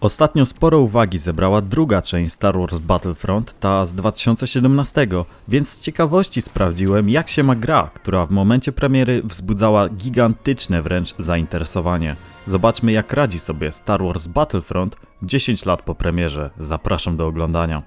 Ostatnio sporo uwagi zebrała druga część Star Wars Battlefront, ta z 2017, więc z ciekawości sprawdziłem jak się ma gra, która w momencie premiery wzbudzała gigantyczne wręcz zainteresowanie. Zobaczmy jak radzi sobie Star Wars Battlefront 10 lat po premierze. Zapraszam do oglądania.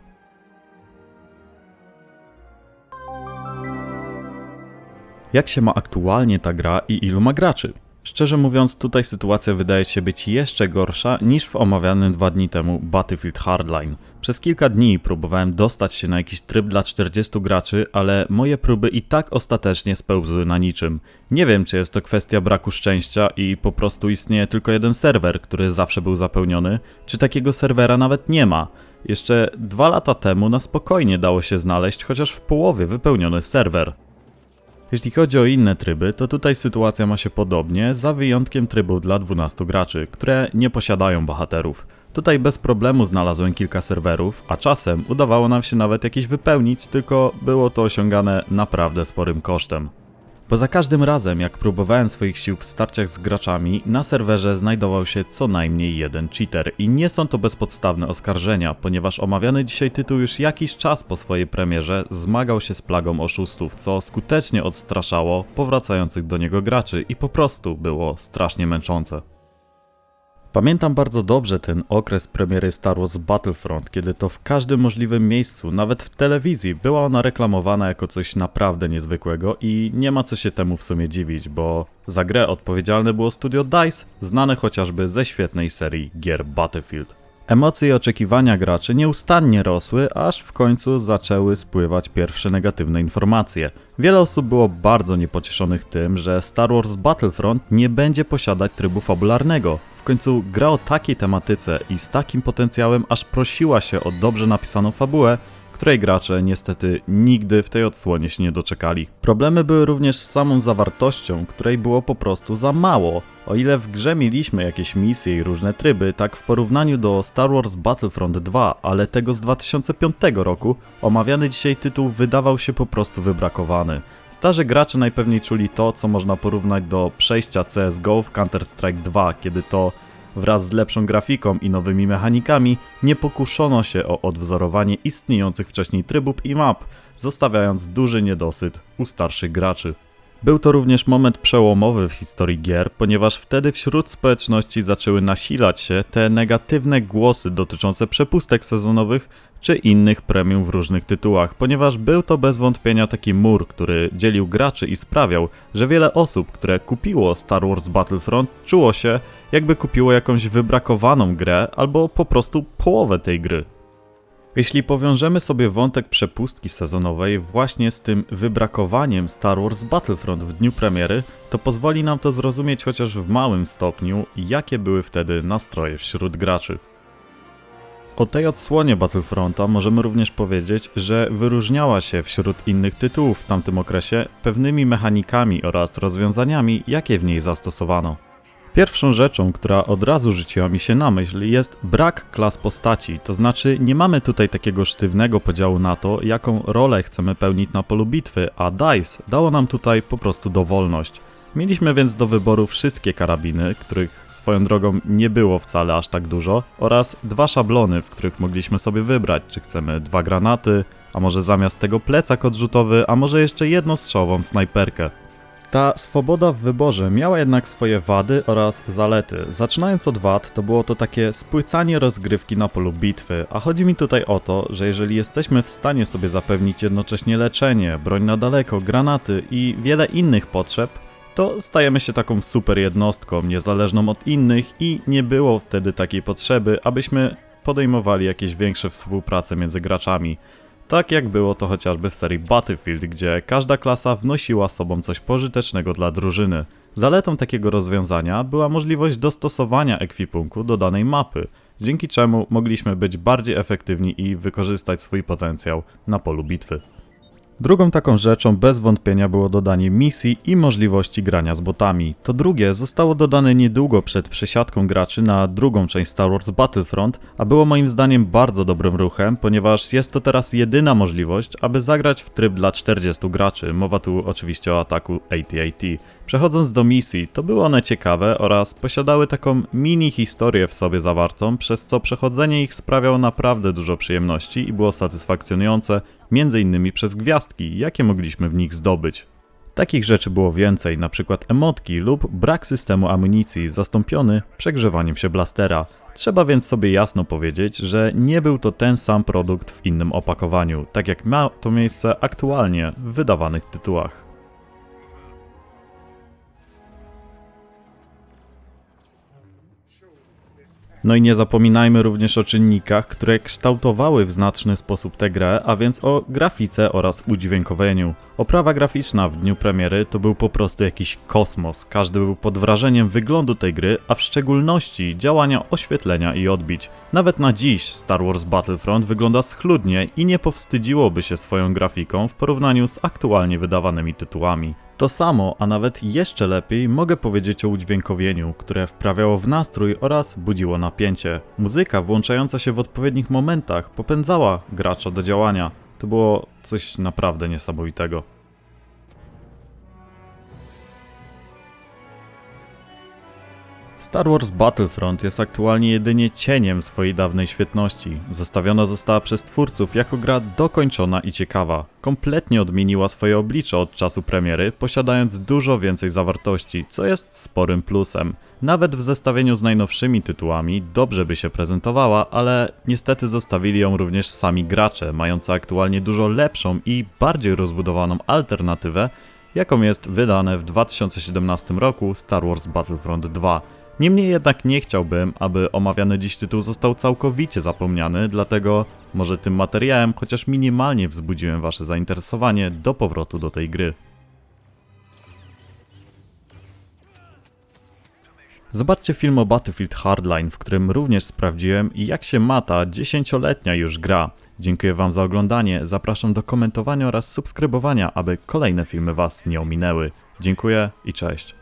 Jak się ma aktualnie ta gra i ilu ma graczy? Szczerze mówiąc, tutaj sytuacja wydaje się być jeszcze gorsza niż w omawianym dwa dni temu Battlefield Hardline. Przez kilka dni próbowałem dostać się na jakiś tryb dla 40 graczy, ale moje próby i tak ostatecznie spełzły na niczym. Nie wiem, czy jest to kwestia braku szczęścia i po prostu istnieje tylko jeden serwer, który zawsze był zapełniony, czy takiego serwera nawet nie ma. Jeszcze dwa lata temu na spokojnie dało się znaleźć chociaż w połowie wypełniony serwer. Jeśli chodzi o inne tryby, to tutaj sytuacja ma się podobnie, za wyjątkiem trybów dla 12 graczy, które nie posiadają bohaterów. Tutaj bez problemu znalazłem kilka serwerów, a czasem udawało nam się nawet jakieś wypełnić, tylko było to osiągane naprawdę sporym kosztem. Bo za każdym razem, jak próbowałem swoich sił w starciach z graczami, na serwerze znajdował się co najmniej jeden cheater i nie są to bezpodstawne oskarżenia, ponieważ omawiany dzisiaj tytuł już jakiś czas po swojej premierze zmagał się z plagą oszustów, co skutecznie odstraszało powracających do niego graczy i po prostu było strasznie męczące. Pamiętam bardzo dobrze ten okres premiery Star Wars Battlefront, kiedy to w każdym możliwym miejscu, nawet w telewizji, była ona reklamowana jako coś naprawdę niezwykłego i nie ma co się temu w sumie dziwić, bo za grę odpowiedzialne było studio DICE, znane chociażby ze świetnej serii gier Battlefield. Emocje i oczekiwania graczy nieustannie rosły, aż w końcu zaczęły spływać pierwsze negatywne informacje. Wiele osób było bardzo niepocieszonych tym, że Star Wars Battlefront nie będzie posiadać trybu fabularnego. W końcu gra o takiej tematyce i z takim potencjałem aż prosiła się o dobrze napisaną fabułę, której gracze niestety nigdy w tej odsłonie się nie doczekali. Problemy były również z samą zawartością, której było po prostu za mało. O ile w grze mieliśmy jakieś misje i różne tryby, tak w porównaniu do Star Wars Battlefront 2, ale tego z 2005 roku, omawiany dzisiaj tytuł wydawał się po prostu wybrakowany. Starzy gracze najpewniej czuli to, co można porównać do przejścia CSGO w Counter-Strike 2, kiedy to wraz z lepszą grafiką i nowymi mechanikami nie pokuszono się o odwzorowanie istniejących wcześniej trybów i map, zostawiając duży niedosyt u starszych graczy. Był to również moment przełomowy w historii gier, ponieważ wtedy wśród społeczności zaczęły nasilać się te negatywne głosy dotyczące przepustek sezonowych czy innych premium w różnych tytułach, ponieważ był to bez wątpienia taki mur, który dzielił graczy i sprawiał, że wiele osób, które kupiło Star Wars Battlefront, czuło się, jakby kupiło jakąś wybrakowaną grę albo po prostu połowę tej gry. Jeśli powiążemy sobie wątek przepustki sezonowej właśnie z tym wybrakowaniem Star Wars Battlefront w dniu premiery, to pozwoli nam to zrozumieć chociaż w małym stopniu, jakie były wtedy nastroje wśród graczy. O tej odsłonie Battlefronta możemy również powiedzieć, że wyróżniała się wśród innych tytułów w tamtym okresie pewnymi mechanikami oraz rozwiązaniami, jakie w niej zastosowano. Pierwszą rzeczą, która od razu rzuciła mi się na myśl, jest brak klas postaci, to znaczy nie mamy tutaj takiego sztywnego podziału na to, jaką rolę chcemy pełnić na polu bitwy, a DICE dało nam tutaj po prostu dowolność. Mieliśmy więc do wyboru wszystkie karabiny, których swoją drogą nie było wcale aż tak dużo, oraz dwa szablony, w których mogliśmy sobie wybrać, czy chcemy dwa granaty, a może zamiast tego plecak odrzutowy, a może jeszcze jednostrzałową snajperkę. Ta swoboda w wyborze miała jednak swoje wady oraz zalety. Zaczynając od wad, to było to takie spłycanie rozgrywki na polu bitwy, a chodzi mi tutaj o to, że jeżeli jesteśmy w stanie sobie zapewnić jednocześnie leczenie, broń na daleko, granaty i wiele innych potrzeb, to stajemy się taką super jednostką, niezależną od innych i nie było wtedy takiej potrzeby, abyśmy podejmowali jakieś większe współprace między graczami. Tak jak było to chociażby w serii Battlefield, gdzie każda klasa wnosiła sobą coś pożytecznego dla drużyny. Zaletą takiego rozwiązania była możliwość dostosowania ekwipunku do danej mapy, dzięki czemu mogliśmy być bardziej efektywni i wykorzystać swój potencjał na polu bitwy. Drugą taką rzeczą bez wątpienia było dodanie misji i możliwości grania z botami. To drugie zostało dodane niedługo przed przesiadką graczy na drugą część Star Wars Battlefront, a było moim zdaniem bardzo dobrym ruchem, ponieważ jest to teraz jedyna możliwość, aby zagrać w tryb dla 40 graczy. Mowa tu oczywiście o ataku AT-AT. Przechodząc do misji, to były one ciekawe oraz posiadały taką mini historię w sobie zawartą, przez co przechodzenie ich sprawiało naprawdę dużo przyjemności i było satysfakcjonujące, między innymi przez gwiazdki, jakie mogliśmy w nich zdobyć. Takich rzeczy było więcej, np. emotki lub brak systemu amunicji zastąpiony przegrzewaniem się blastera. Trzeba więc sobie jasno powiedzieć, że nie był to ten sam produkt w innym opakowaniu, tak jak ma to miejsce aktualnie w wydawanych tytułach. No i nie zapominajmy również o czynnikach, które kształtowały w znaczny sposób tę grę, a więc o grafice oraz udźwiękowieniu. Oprawa graficzna w dniu premiery to był po prostu jakiś kosmos. Każdy był pod wrażeniem wyglądu tej gry, a w szczególności działania oświetlenia i odbić. Nawet na dziś Star Wars Battlefront wygląda schludnie i nie powstydziłoby się swoją grafiką w porównaniu z aktualnie wydawanymi tytułami. To samo, a nawet jeszcze lepiej mogę powiedzieć o udźwiękowieniu, które wprawiało w nastrój oraz budziło napięcie. Muzyka włączająca się w odpowiednich momentach popędzała gracza do działania. To było coś naprawdę niesamowitego. Star Wars Battlefront jest aktualnie jedynie cieniem swojej dawnej świetności. Zostawiona została przez twórców jako gra dokończona i ciekawa. Kompletnie odmieniła swoje oblicze od czasu premiery, posiadając dużo więcej zawartości, co jest sporym plusem. Nawet w zestawieniu z najnowszymi tytułami dobrze by się prezentowała, ale niestety zostawili ją również sami gracze, mający aktualnie dużo lepszą i bardziej rozbudowaną alternatywę, jaką jest wydane w 2017 roku Star Wars Battlefront 2. Niemniej jednak nie chciałbym, aby omawiany dziś tytuł został całkowicie zapomniany, dlatego może tym materiałem chociaż minimalnie wzbudziłem wasze zainteresowanie do powrotu do tej gry. Zobaczcie film o Battlefield Hardline, w którym również sprawdziłem jak się ma ta dziesięcioletnia już gra. Dziękuję wam za oglądanie, zapraszam do komentowania oraz subskrybowania, aby kolejne filmy was nie ominęły. Dziękuję i cześć.